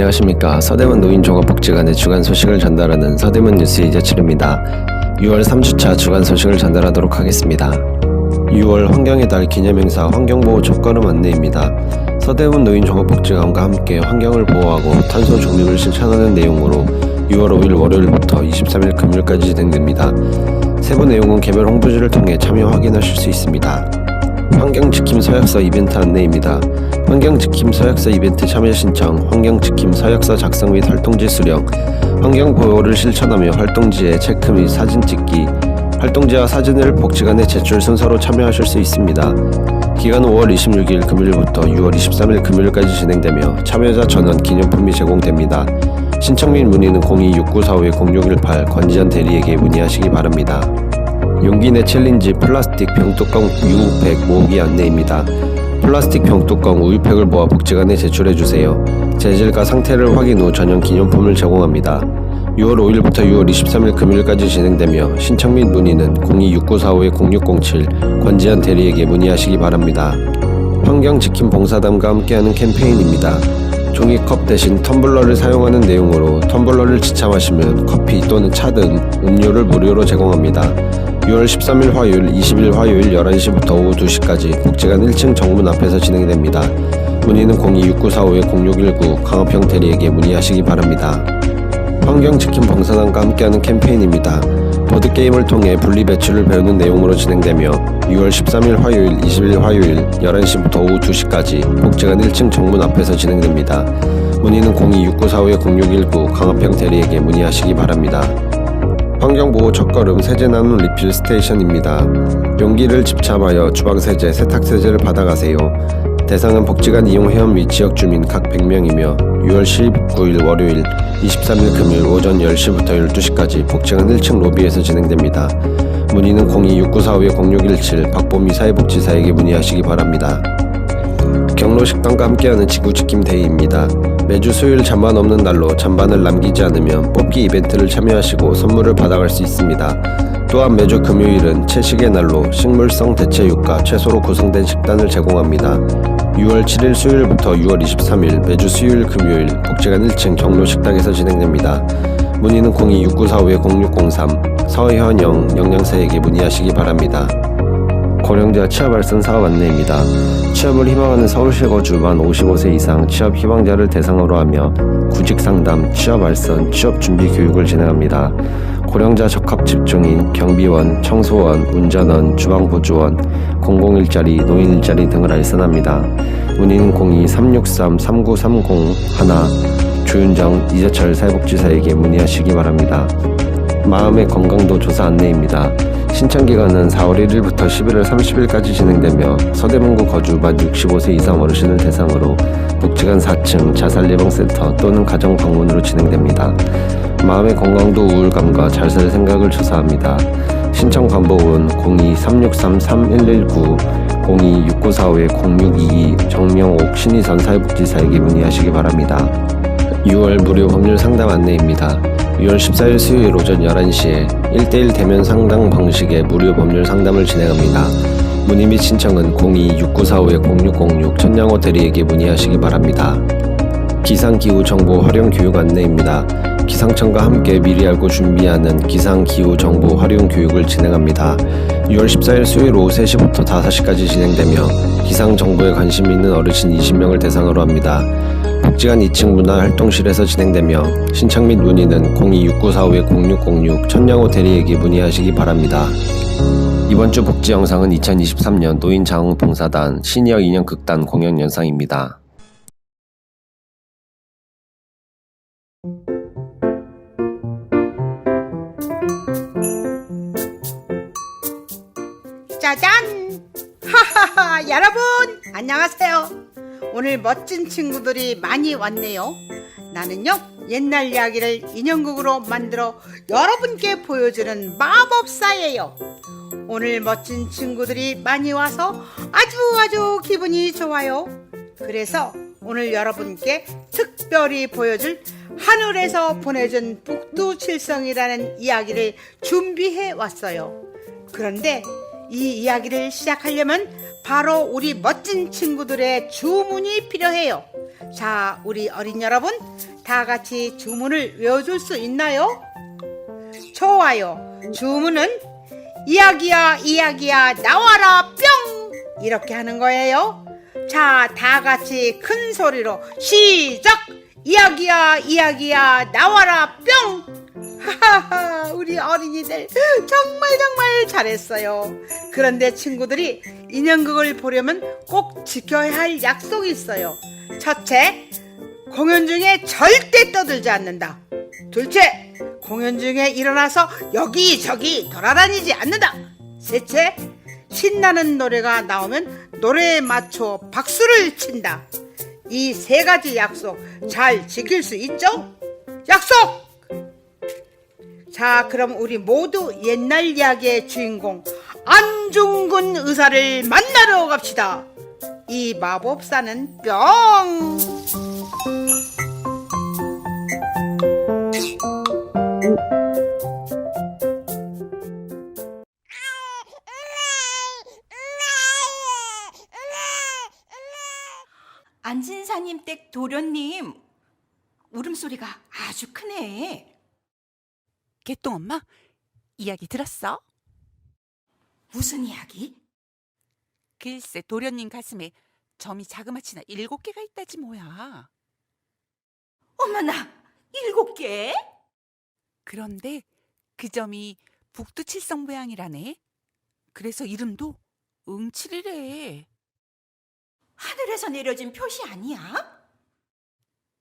안녕하십니까. 서대문 노인 종합복지관의 주간 소식을 전달하는 서대문 뉴스 이재철입니다. 6월 3주차 주간 소식을 전달하도록 하겠습니다. 6월 환경의 달 기념행사 환경보호 첫걸음 안내입니다. 서대문 노인 종합복지관과 함께 환경을 보호하고 탄소 중립을 실천하는 내용으로 6월 5일 월요일부터 23일 금요일까지 진행됩니다. 세부 내용은 개별 홍보지를 통해 참여 확인하실 수 있습니다. 환경지킴 서약서 이벤트 안내입니다. 환경지킴 서약서 이벤트 참여 신청, 환경지킴 서약서 작성 및 활동지 수령, 환경보호를 실천하며 활동지에 체크 및 사진 찍기, 활동지와 사진을 복지관에 제출 순서로 참여하실 수 있습니다. 기간은 5월 26일 금요일부터 6월 23일 금요일까지 진행되며 참여자 전원 기념품이 제공됩니다. 신청 및 문의는 026945-0618 권지현 대리에게 문의하시기 바랍니다. 용기 내 챌린지 플라스틱 병뚜껑 유팩 모으기 안내입니다. 플라스틱 병뚜껑 우유팩을 모아 복지관에 제출해 주세요. 재질과 상태를 확인 후 전용 기념품을 제공합니다. 6월 5일부터 6월 23일 금요일까지 진행되며 신청 및 문의는 026945-0607 권지현 대리에게 문의하시기 바랍니다. 환경지킴 봉사단과 함께하는 캠페인입니다. 종이컵 대신 텀블러를 사용하는 내용으로 텀블러를 지참하시면 커피 또는 차 등 음료를 무료로 제공합니다. 6월 13일 화요일, 20일 화요일 11시부터 오후 2시까지 복지관 1층 정문 앞에서 진행됩니다. 문의는 026945-0619 강화평 대리에게 문의하시기 바랍니다. 환경지킴 봉사단과 함께하는 캠페인입니다. 보드게임을 통해 분리배출을 배우는 내용으로 진행되며 6월 13일 화요일, 20일 화요일 11시부터 오후 2시까지 복지관 1층 정문 앞에서 진행됩니다. 문의는 026945-0619 강화평 대리에게 문의하시기 바랍니다. 환경보호 첫걸음 세제 나눔 리필 스테이션입니다. 용기를 집참하여 주방세제, 세탁세제를 받아가세요. 대상은 복지관 이용 회원 및 지역 주민 각 100명이며 6월 19일 월요일, 23일 금요일 오전 10시부터 12시까지 복지관 1층 로비에서 진행됩니다. 문의는 026945-0617 박보미 사회복지사에게 문의하시기 바랍니다. 경로식당과 함께하는 지구지킴 데이입니다. 매주 수요일 잔반 없는 날로 잔반을 남기지 않으면 뽑기 이벤트를 참여하시고 선물을 받아갈 수 있습니다. 또한 매주 금요일은 채식의 날로 식물성 대체육과 채소로 구성된 식단을 제공합니다. 6월 7일 수요일부터 6월 23일 매주 수요일 금요일 복지관 1층 경로 식당에서 진행됩니다. 문의는 026945-0603 서현영 영양사에게 문의하시기 바랍니다. 고령자 취업 발전 사업 안내입니다. 취업을 희망하는 서울시 거주 만 55세 이상 취업 희망자를 대상으로 하며 구직 상담, 취업 알선, 취업 준비 교육을 진행합니다. 고령자 적합 집중인 경비원, 청소원, 운전원, 주방보조원, 공공일자리, 노인일자리 등을 알선합니다. 문의는 02-363-3930 하나 조윤정, 이재철 사회복지사에게 문의하시기 바랍니다. 마음의 건강도 조사 안내입니다. 신청 기간은 4월 1일부터 11월 30일까지 진행되며 서대문구 거주 만 65세 이상 어르신을 대상으로 복지관 4층 자살예방센터 또는 가정 방문으로 진행됩니다. 마음의 건강도 우울감과 잘 살 생각을 조사합니다. 신청 방법은 02-363-3119, 02-6945-0622 정명옥 신의선 사회복지사에게 문의하시기 바랍니다. 6월 무료 법률 상담 안내입니다. 6월 14일 수요일 오전 11시에 1대1 대면 상담 방식의 무료 법률 상담을 진행합니다. 문의 및 신청은 02-6945-0606 천양호 대리에게 문의하시기 바랍니다. 기상기후 정보 활용 교육 안내입니다. 기상청과 함께 미리 알고 준비하는 기상기후 정보 활용 교육을 진행합니다. 6월 14일 수요일 오후 3시부터 5시까지 진행되며 기상 정보에 관심 있는 어르신 20명을 대상으로 합니다. 복지관 2층 문화 활동실에서 진행되며 신청 및 문의는 026945-0606 천양호 대리에게 문의하시기 바랍니다. 이번 주 복지 영상은 2023년 노인 자웅 봉사단 시니어 인형 극단 공연 영상입니다. 안녕하세요. 오늘 멋진 친구들이 많이 왔네요. 나는요, 옛날 이야기를 인형극으로 만들어 여러분께 보여주는 마법사예요. 오늘 멋진 친구들이 많이 와서 아주 아주 기분이 좋아요. 그래서 오늘 여러분께 특별히 보여줄 하늘에서 보내준 북두칠성이라는 이야기를 준비해 왔어요. 그런데 이 이야기를 시작하려면 바로 우리 멋진 친구들의 주문이 필요해요. 자, 우리 어린 여러분, 다 같이 주문을 외워줄 수 있나요? 좋아요. 주문은 이야기야, 이야기야, 나와라, 뿅! 이렇게 하는 거예요. 자, 다 같이 큰 소리로 시작! 이야기야, 이야기야, 나와라, 뿅! 하하하, 우리 어린이들 정말 정말 잘했어요. 그런데 친구들이 인형극을 보려면 꼭 지켜야 할 약속이 있어요. 첫째, 공연 중에 절대 떠들지 않는다. 둘째, 공연 중에 일어나서 여기저기 돌아다니지 않는다. 셋째, 신나는 노래가 나오면 노래에 맞춰 박수를 친다. 이 세 가지 약속 잘 지킬 수 있죠? 약속! 자, 그럼 우리 모두 옛날 이야기의 주인공 안중근 의사를 만나러 갑시다. 이 마법사는 뿅! 안진사님 댁 도련님 울음소리가 아주 크네. 개똥 엄마 이야기 들었어? 무슨 이야기? 글쎄 도련님 가슴에 점이 자그마치나 일곱 개가 있다지 뭐야. 어머나 일곱 개? 그런데 그 점이 북두칠성 모양이라네. 그래서 이름도 응칠이래. 하늘에서 내려진 표시 아니야?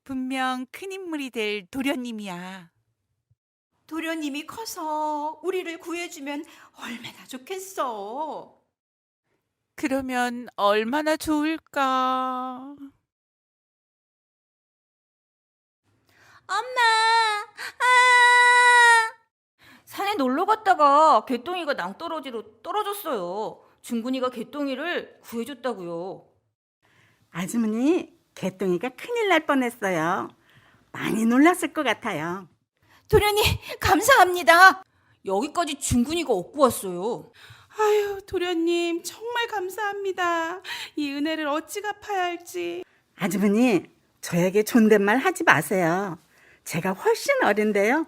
분명 큰 인물이 될 도련님이야. 도련님이 커서 우리를 구해주면 얼마나 좋겠어. 그러면 얼마나 좋을까. 엄마! 아! 산에 놀러 갔다가 개똥이가 낭떠러지로 떨어졌어요. 중근이가 개똥이를 구해줬다고요. 아주머니, 개똥이가 큰일 날 뻔했어요. 많이 놀랐을 것 같아요. 도련님, 감사합니다. 여기까지 중근이가 얻고 왔어요. 아유, 도련님, 정말 감사합니다. 이 은혜를 어찌 갚아야 할지. 아주머니, 저에게 존댓말 하지 마세요. 제가 훨씬 어린데요.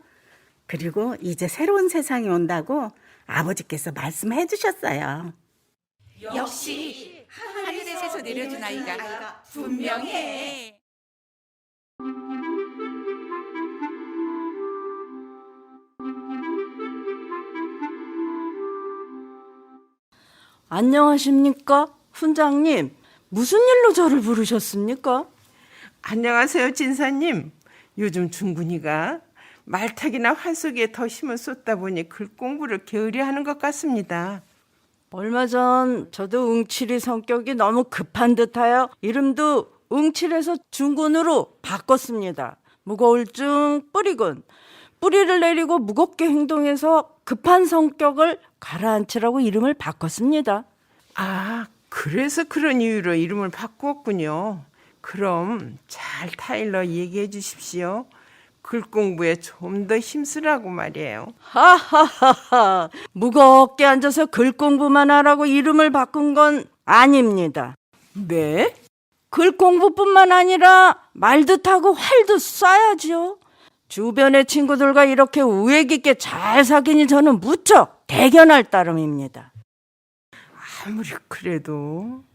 그리고 이제 새로운 세상이 온다고 아버지께서 말씀해 주셨어요. 역시 하늘에서 내려준 아이가 분명해. 안녕하십니까? 훈장님, 무슨 일로 저를 부르셨습니까? 안녕하세요, 진사님. 요즘 중군이가 말타기나 환속에 더 힘을 쏟다 보니 글 공부를 게으리 하는 것 같습니다. 얼마 전 저도 응칠이 성격이 너무 급한 듯하여 이름도 응칠에서 중군으로 바꿨습니다. 무거울증 뿌리군. 뿌리를 내리고 무겁게 행동해서 급한 성격을 가라앉히라고 이름을 바꿨습니다. 아, 그래서 그런 이유로 이름을 바꾸었군요. 그럼 잘 타일러 얘기해 주십시오. 글 공부에 좀 더 힘쓰라고 말이에요. 하하하하. 무겁게 앉아서 글 공부만 하라고 이름을 바꾼 건 아닙니다. 네? 글 공부뿐만 아니라 말도 타고 활도 쏴야죠. 주변의 친구들과 이렇게 우애 깊게 잘 사귀니 저는 무척 대견할 따름입니다. 아무리 그래도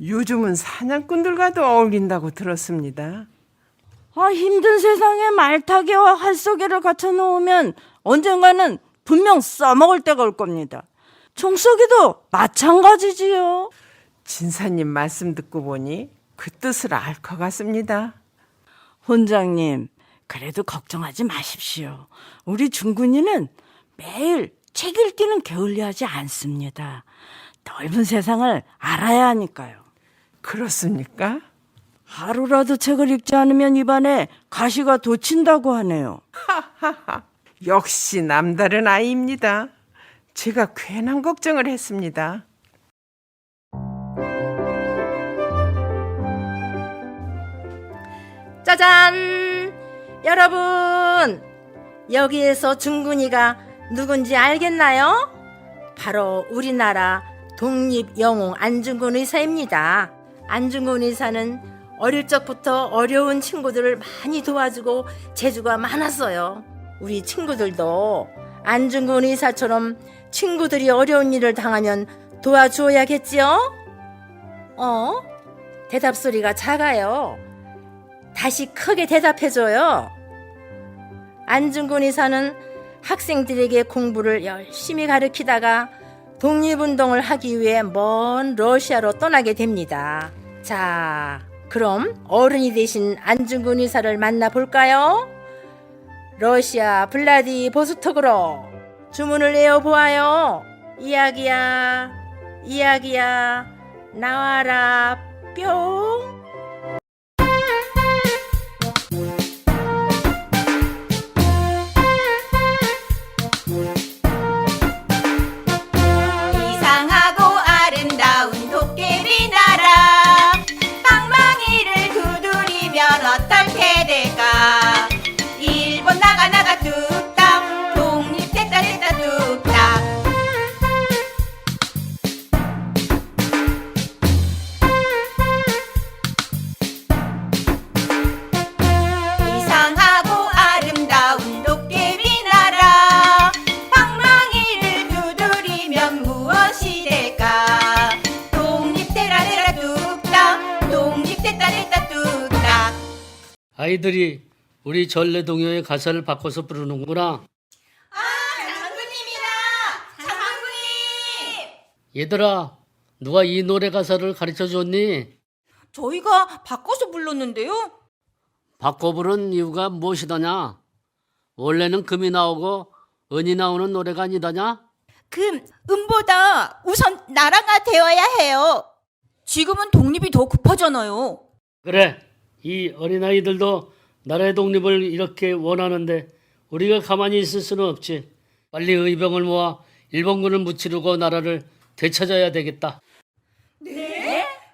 요즘은 사냥꾼들과도 어울린다고 들었습니다. 아, 힘든 세상에 말타기와 활쏘기를 갖춰 놓으면 언젠가는 분명 써먹을 때가 올 겁니다. 총쏘기도 마찬가지지요. 진사님 말씀 듣고 보니 그 뜻을 알 것 같습니다. 훈장님, 그래도 걱정하지 마십시오. 우리 중군이는 매일 책 읽기는 게을리하지 않습니다. 넓은 세상을 알아야 하니까요. 그렇습니까? 하루라도 책을 읽지 않으면 입안에 가시가 돋친다고 하네요. 역시 남다른 아이입니다. 제가 괜한 걱정을 했습니다. 짜잔! 여러분! 여기에서 중근이가 누군지 알겠나요? 바로 우리나라 독립영웅 안중근 의사입니다. 안중근 의사는 어릴 적부터 어려운 친구들을 많이 도와주고 재주가 많았어요. 우리 친구들도 안중근 의사처럼 친구들이 어려운 일을 당하면 도와주어야겠지요? 어? 대답 소리가 작아요. 다시 크게 대답해줘요. 안중근 의사는 학생들에게 공부를 열심히 가르치다가 독립운동을 하기 위해 먼 러시아로 떠나게 됩니다. 자, 그럼 어른이 되신 안중근 의사를 만나볼까요? 러시아 블라디보스톡으로 주문을 내어보아요. 이야기야, 이야기야, 나와라, 뿅. 아이들이 우리 전래 동요의 가사를 바꿔서 부르는구나. 장군님이다 장군님 얘들아, 누가 이 노래 가사를 가르쳐 줬니? 저희가 바꿔서 불렀는데요 바꿔 부른 이유가 무엇이더냐? 원래는 금이 나오고 은이 나오는 노래가 아니더냐? 금, 음보다 우선 나라가 되어야 해요 지금은 독립이 더 급하잖아요 그래, 이 어린아이들도 나라의 독립을 이렇게 원하는데 우리가 가만히 있을 수는 없지. 빨리 의병을 모아 일본군을 무찌르고 나라를 되찾아야 되겠다.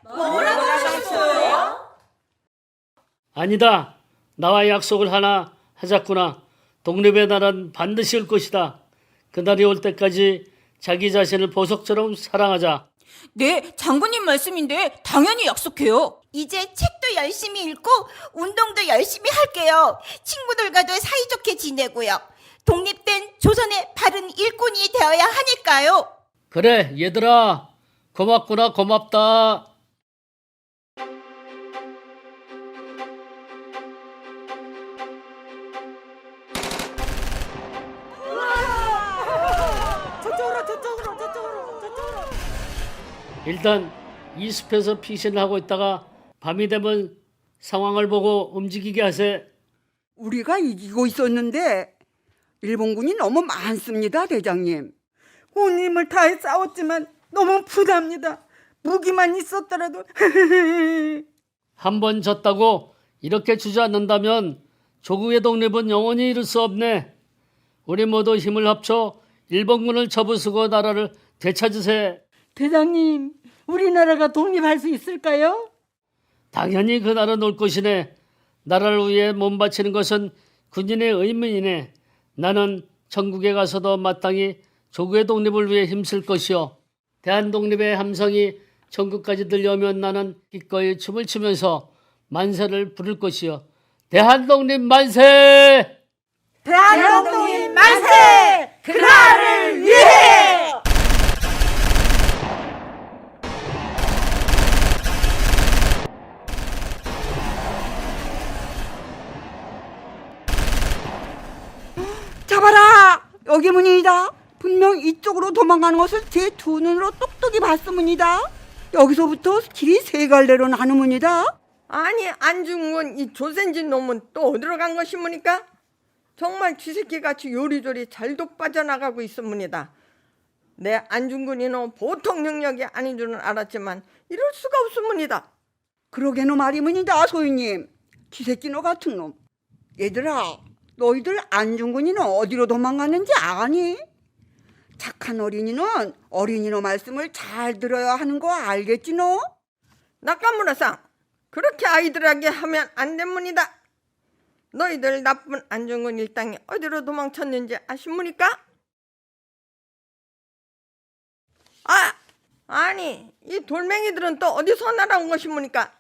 뭐라고 하셨어요? 아니다. 나와 약속을 하나 하자꾸나. 독립의 나라는 반드시 올 것이다. 그날이 올 때까지 자기 자신을 보석처럼 사랑하자. 네, 장군님 말씀인데 당연히 약속해요. 이제 책도 열심히 읽고 운동도 열심히 할게요. 친구들과도 사이좋게 지내고요. 독립된 조선의 바른 일꾼이 되어야 하니까요. 그래, 얘들아. 고맙구나, 고맙다. 일단 이 숲에서 피신을 하고 있다가 밤이 되면 상황을 보고 움직이게 하세. 우리가 이기고 있었는데 일본군이 너무 많습니다, 대장님. 온 힘을 다해 싸웠지만 너무 부답니다. 무기만 있었더라도 한 번 졌다고 이렇게 주저앉는다면 조국의 독립은 영원히 이룰 수 없네. 우리 모두 힘을 합쳐 일본군을 접으수고 나라를 되찾으세. 대장님, 우리나라가 독립할 수 있을까요? 당연히 그 나라 놀 것이네. 나라를 위해 몸 바치는 것은 군인의 의무이네. 나는 전국에 가서도 마땅히 조국의 독립을 위해 힘쓸 것이요. 대한 독립의 함성이 전국까지 들려오면 나는 기꺼이 춤을 추면서 만세를 부를 것이요. 대한 독립 만세! 대한 독립 만세! 그날을 위해! 여기 문이다. 분명 이쪽으로 도망가는 것을 제 두 눈으로 똑똑히 봤습니다. 여기서부터 길이 세 갈래로 나는 문이다. 아니 안중근 이 조센진 놈은 또 어디로 간 것이무니까? 정말 쥐새끼 같이 요리조리 잘도 빠져나가고 있습니다. 내 안중근이는 보통 능력이 아닌 줄은 알았지만 이럴 수가 없습니다. 그러게는 말이문이다, 소유님. 쥐새끼 너 같은 놈. 얘들아, 너희들 안중근이는 어디로 도망갔는지 아니? 착한 어린이는 어린이 너 말씀을 잘 들어야 하는 거 알겠지 너? 낙가무라상 그렇게 아이들에게 하면 안 됩니다. 너희들 나쁜 안중근 일당이 어디로 도망쳤는지 아십니까? 아 아니 이 돌멩이들은 또 어디서 날아온 것입니까?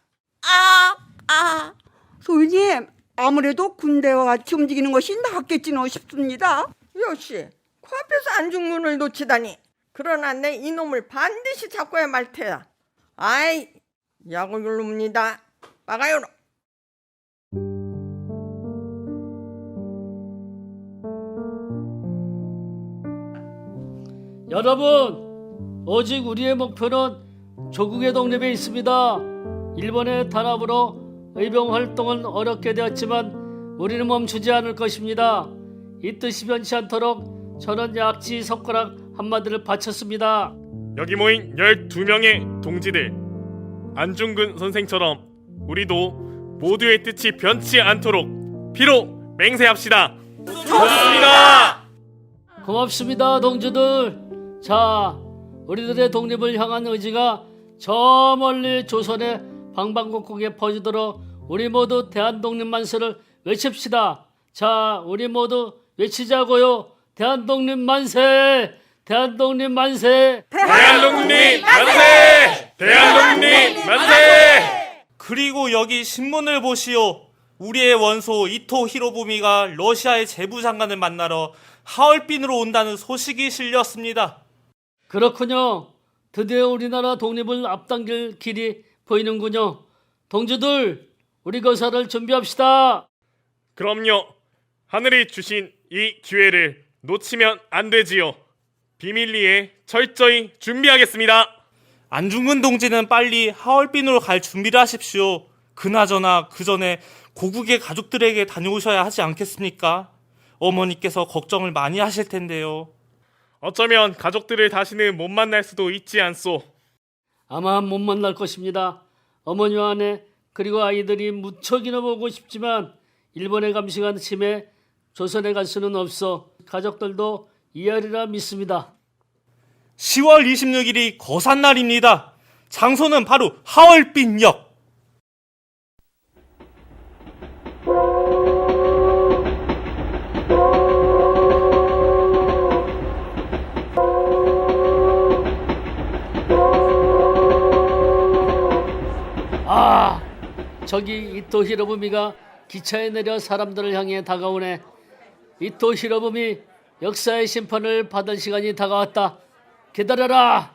아, 아, 소희님 아무래도 군대와 같이 움직이는 것이 낫겠지는 싶습니다. 여씨, 코앞에서 안중근을 놓치다니. 그러나 내 이놈을 반드시 잡고야 말 테야. 아이, 약을 놈니다. 막아요. 여러분, 오직 우리의 목표는 조국의 독립에 있습니다. 일본의 단합으로 의병 활동은 어렵게 되었지만 우리는 멈추지 않을 것입니다. 이 뜻이 변치 않도록 저는 약지 손가락 한마디를 바쳤습니다. 여기 모인 12명의 동지들 안중근 선생처럼 우리도 모두의 뜻이 변치 않도록 피로 맹세합시다. 좋습니다. 고맙습니다, 동지들. 자, 우리들의 독립을 향한 의지가 저 멀리 조선의 방방곡곡에 퍼지도록 우리 모두 대한독립 만세를 외칩시다. 자, 우리 모두 외치자고요. 대한독립 만세! 대한독립 만세! 대한독립 만세! 대한독립 만세! 그리고 여기 신문을 보시오. 우리의 원소 이토 히로부미가 러시아의 재부장관을 만나러 하얼빈으로 온다는 소식이 실렸습니다. 그렇군요. 드디어 우리나라 독립을 앞당길 길이 보이는군요. 동지들, 우리 거사를 준비합시다. 그럼요. 하늘이 주신 이 기회를 놓치면 안 되지요. 비밀리에 철저히 준비하겠습니다. 안중근 동지는 빨리 하얼빈으로 갈 준비를 하십시오. 그나저나 그 전에 고국의 가족들에게 다녀오셔야 하지 않겠습니까? 어머니께서 걱정을 많이 하실 텐데요. 어쩌면 가족들을 다시는 못 만날 수도 있지 않소. 아마 못 만날 것입니다. 어머니와 아내 그리고 아이들이 무척이나 보고 싶지만 일본의 감시관 침해 조선에 갈 수는 없어 가족들도 이해하리라 믿습니다. 10월 26일이 거산날입니다. 장소는 바로 하얼빈역. 저기 이토 히로부미가 기차에 내려 사람들을 향해 다가오네. 이토 히로부미 역사의 심판을 받을 시간이 다가왔다. 기다려라.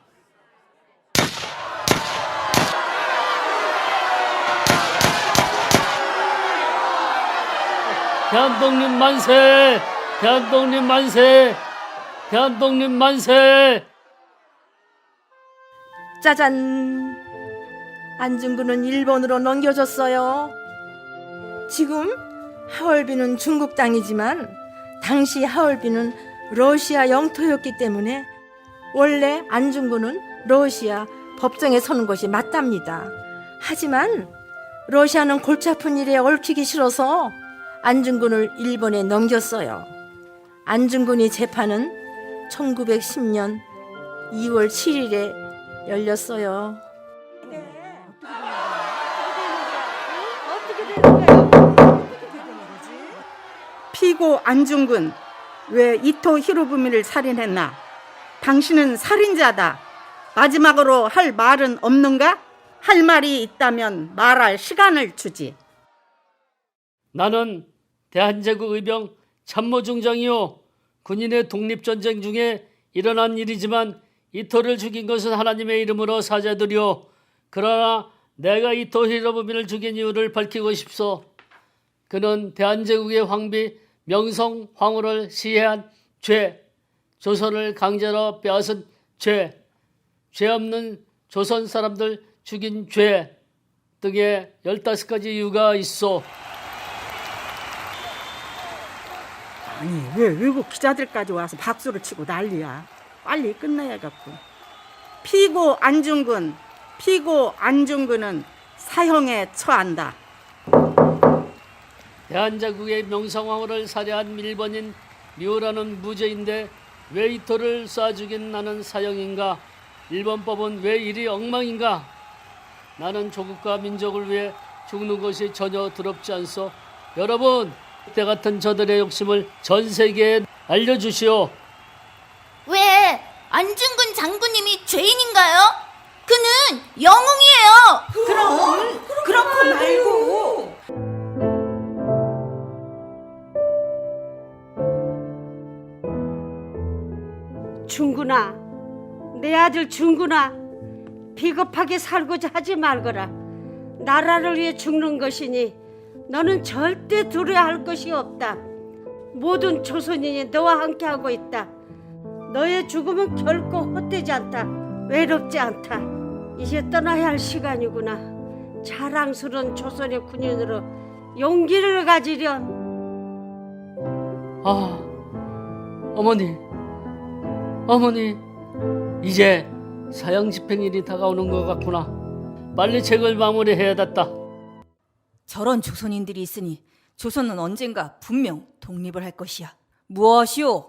대한독립 만세! 대한독립 만세! 대한독립 만세! 짜잔! 안중근은 일본으로 넘겨졌어요. 지금 하얼빈은 중국 땅이지만 당시 하얼빈은 러시아 영토였기 때문에 원래 안중근은 러시아 법정에 서는 것이 맞답니다. 하지만 러시아는 골치 아픈 일에 얽히기 싫어서 안중근을 일본에 넘겼어요. 안중근의 재판은 1910년 2월 7일에 열렸어요. 피고 안중근 왜 이토 히로부미를 살인했나? 당신은 살인자다. 마지막으로 할 말은 없는가? 할 말이 있다면 말할 시간을 주지. 나는 대한제국 의병 참모중장이요. 군인의 독립전쟁 중에 일어난 일이지만 이토를 죽인 것은 하나님의 이름으로 사죄드려. 그러나 내가 이토 히로부미를 죽인 이유를 밝히고 싶소. 그는 대한제국의 황비 명성 황후를 시해한 죄, 조선을 강제로 빼앗은 죄, 죄 없는 조선 사람들 죽인 죄 등의 15가지 이유가 있어. 아니 왜 외국 기자들까지 와서 박수를 치고 난리야. 빨리 끝내야겠고. 피고 안중근, 피고 안중근은 사형에 처한다. 대한제국의 명성황후를 살해한 일본인 미호라는 무죄인데 왜 이토를 쏴 죽인 나는 사형인가? 일본법은 왜 이리 엉망인가? 나는 조국과 민족을 위해 죽는 것이 전혀 두렵지 않소. 여러분, 때 같은 저들의 욕심을 전 세계에 알려주시오. 왜 안중근 장군님이 죄인인가요? 그는 영웅이에요. 그럼 그렇고 말고. 중구나, 내 아들 중구나, 비겁하게 살고자 하지 말거라. 나라를 위해 죽는 것이니 너는 절대 두려워할 것이 없다. 모든 조선인이 너와 함께 하고 있다. 너의 죽음은 결코 헛되지 않다. 외롭지 않다. 이제 떠나야 할 시간이구나. 자랑스러운 조선의 군인으로 용기를 가지렴. 아, 어머니, 어머니, 이제 사형 집행일이 다가오는 것 같구나. 빨리 책을 마무리해야겠다. 저런 조선인들이 있으니 조선은 언젠가 분명 독립을 할 것이야. 무엇이오?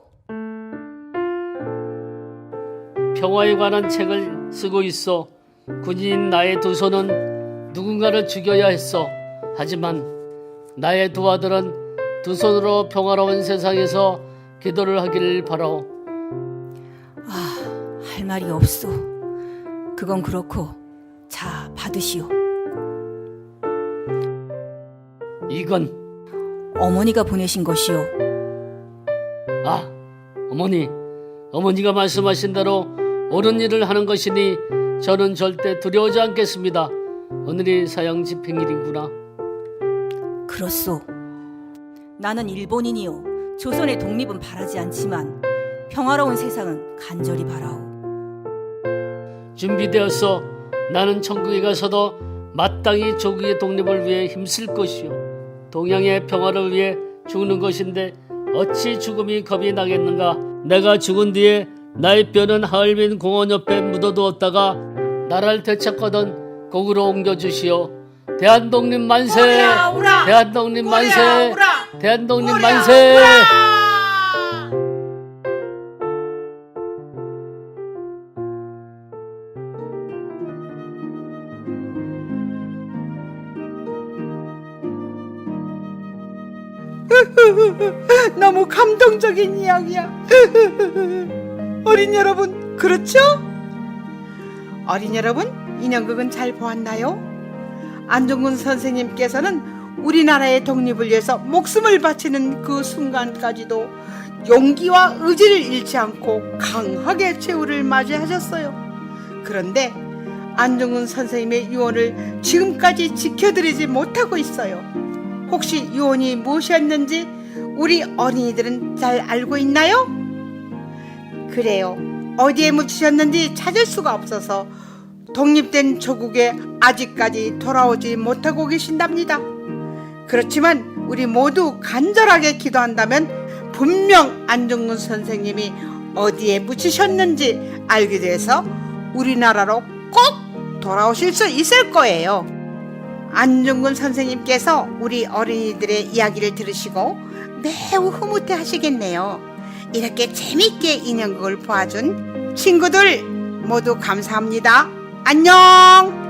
평화에 관한 책을 쓰고 있어. 군인인 나의 두 손은 누군가를 죽여야 했어. 하지만 나의 두 아들은 두 손으로 평화로운 세상에서 기도를 하기를 바라오. 아, 할 말이 없소. 그건 그렇고 자 받으시오. 이건 어머니가 보내신 것이오. 아, 어머니, 어머니가 말씀하신 대로 옳은 일을 하는 것이니 저는 절대 두려워하지 않겠습니다. 오늘이 사형 집행일이구나. 그렇소. 나는 일본인이요. 조선의 독립은 바라지 않지만 평화로운 세상은 간절히 바라오. 준비되었어. 나는 천국에 가서도 마땅히 조국의 독립을 위해 힘쓸 것이요. 동양의 평화를 위해 죽는 것인데 어찌 죽음이 겁이 나겠는가? 내가 죽은 뒤에 나의 뼈는 하얼빈 공원 옆에 묻어두었다가 나라를 되찾거든 거기로 옮겨주시오. 대한독립 만세! 우라, 우라! 대한독립 만세! 우라! 대한독립 우라, 만세! 우라! 너무 감동적인 이야기야. 어린 여러분, 그렇죠? 어린 여러분, 인형극은 잘 보았나요? 안종근 선생님께서는 우리나라의 독립을 위해서 목숨을 바치는 그 순간까지도 용기와 의지를 잃지 않고 강하게 최후를 맞이하셨어요. 그런데 안종근 선생님의 유언을 지금까지 지켜드리지 못하고 있어요. 혹시 유언이 무엇이었는지 우리 어린이들은 잘 알고 있나요? 그래요. 어디에 묻히셨는지 찾을 수가 없어서 독립된 조국에 아직까지 돌아오지 못하고 계신답니다. 그렇지만 우리 모두 간절하게 기도한다면 분명 안중근 선생님이 어디에 묻히셨는지 알게 돼서 우리나라로 꼭 돌아오실 수 있을 거예요. 안중근 선생님께서 우리 어린이들의 이야기를 들으시고 매우 흐뭇해 하시겠네요. 이렇게 재밌게 인형극을 보아준 친구들 모두 감사합니다. 안녕!